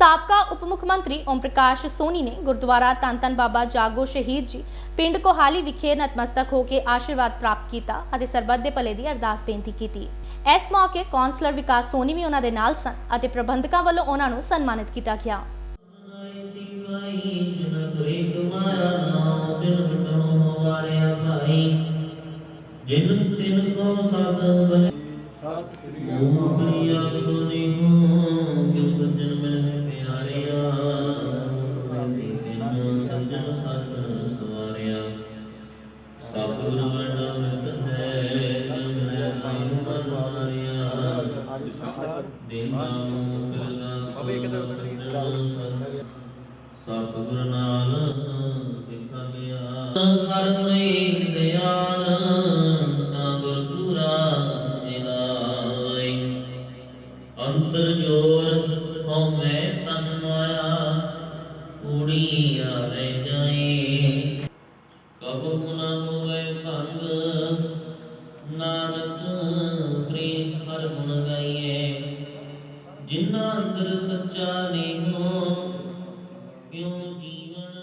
ਸਾਬਕਾ ਉਪ ਮੁੱਖ ਮੰਤਰੀ ਓਮ ਪ੍ਰਕਾਸ਼ ਸੋਨੀ ਨੇ ਗੁਰਦੁਆਰਾ ਧੰਨ ਬਾਬਾ ਜਾਗੋ ਸ਼ਹੀਦ ਜੀ ਪਿੰਡ ਕੋਹਾਲੀ ਵਿਖੇ ਨਤਮਸਤਕ ਹੋ ਕੇ ਆਸ਼ੀਰਵਾਦ ਪ੍ਰਾਪਤ ਕੀਤਾ ਅਤੇ ਸਰਬੱਤ ਦੇ ਭਲੇ ਦੀ ਅਰਦਾਸ ਬੇਨਤੀ ਕੀਤੀ। ਇਸ ਮੌਕੇ ਕੌਂਸਲਰ ਵਿਕਾਸ ਸੋਨੀ ਵੀ ਉਹਨਾਂ ਦੇ ਨਾਲ ਸਨ ਅਤੇ ਪ੍ਰਬੰਧਕਾਂ ਵੱਲੋਂ ਉਹਨਾਂ ਨੂੰ ਸਨਮਾਨਿਤ ਕੀਤਾ ਗਿਆ। ਜਿਨ ਤਿਨ ਕੋ ਸਦ ਬਨੇ ਮੋਹਨੀਆ ਸੁਨੀ ਹੋ ਸਤਿਗੁਰ ਸਤਿਗੁਰ ਨਾਲ ਦੇਖਾ ਗਿਆ ਹਰ ਲਈ ਦਿਆਨ ਤਾਂ ਗੁਰ ਪੂਰਾ ਮਿਲਾਈ ਅੰਤਰ ਜੋਰ ਹਉ ਮੈਂ ਤਨ ਮਾਇਆ ਕੂੜੀ ਆਵੇ ਜਾਏ ਕਬ ਨਾ ਹੋਵੇ ਭੰਗ ਨਾਨਕ ਜਿਨ੍ਹਾਂ ਅੰਦਰ ਸੱਚਾ ਨਹੀਂ ਕਿਉਂ ਜੀਵਨ